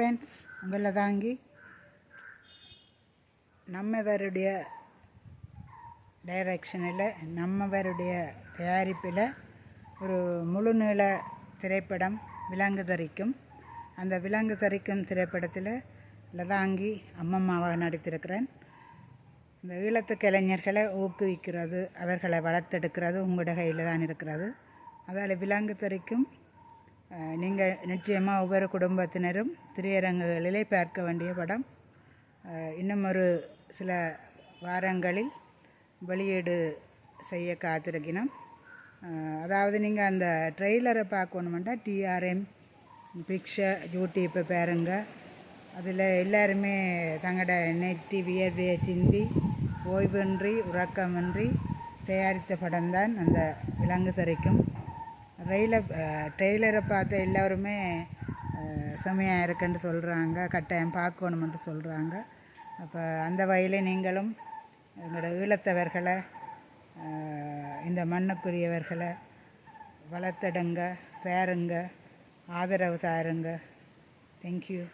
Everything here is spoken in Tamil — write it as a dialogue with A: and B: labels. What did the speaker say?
A: ஃப்ரெண்ட்ஸ் உங்களை தாங்கி நம்மவருடைய டைரக்ஷனில் நம்மவருடைய தயாரிப்பில் ஒரு முழுநீள திரைப்படம் விலங்கு தரிக்கும் அந்த விலங்கு தரிக்கும் திரைப்படத்தில் லதாங்கி அம்மம்மாவாக நடித்திருக்கிறேன். இந்த ஈழத்து கலைஞர்களை ஊக்குவிக்கிறது அவர்களை வளர்த்தெடுக்கிறது உங்களோட கையில் தான் இருக்கிறது. அதால் விலங்கு தரிக்கும் நீங்கள் நிச்சயமாக ஒவ்வொரு குடும்பத்தினரும் திரையரங்குகளிலே பார்க்க வேண்டிய படம். இன்னும் ஒரு சில வாரங்களில் வெளியீடு செய்ய காத்திருக்கணும் அதாவது நீங்கள் அந்த ட்ரெய்லரை பார்க்கணுமெண்டா டிஆர்எம் பிக்சர் யூடியூப்பை பாருங்க. அதில் எல்லாருமே தங்களோட நெட்டி வியர்வையை சிந்தி ஓய்வின்றி உறக்கமின்றி தயாரித்த படம்தான் அந்த விலங்கு தரைக்கும். ரயிலை ட்ரெய்லரை பார்த்த எல்லோருமே செமையாக இருக்குன்னு சொல்கிறாங்க கட்டாயம் பார்க்கணுமென்ட்டு சொல்கிறாங்க அப்போ அந்த வகையில் நீங்களும் எங்களோட ஈழத்தவர்களை இந்த மண்ணுக்குரியவர்களை வளர்த்தடுங்க பேருங்க ஆதரவு தாருங்க. தேங்க்யூ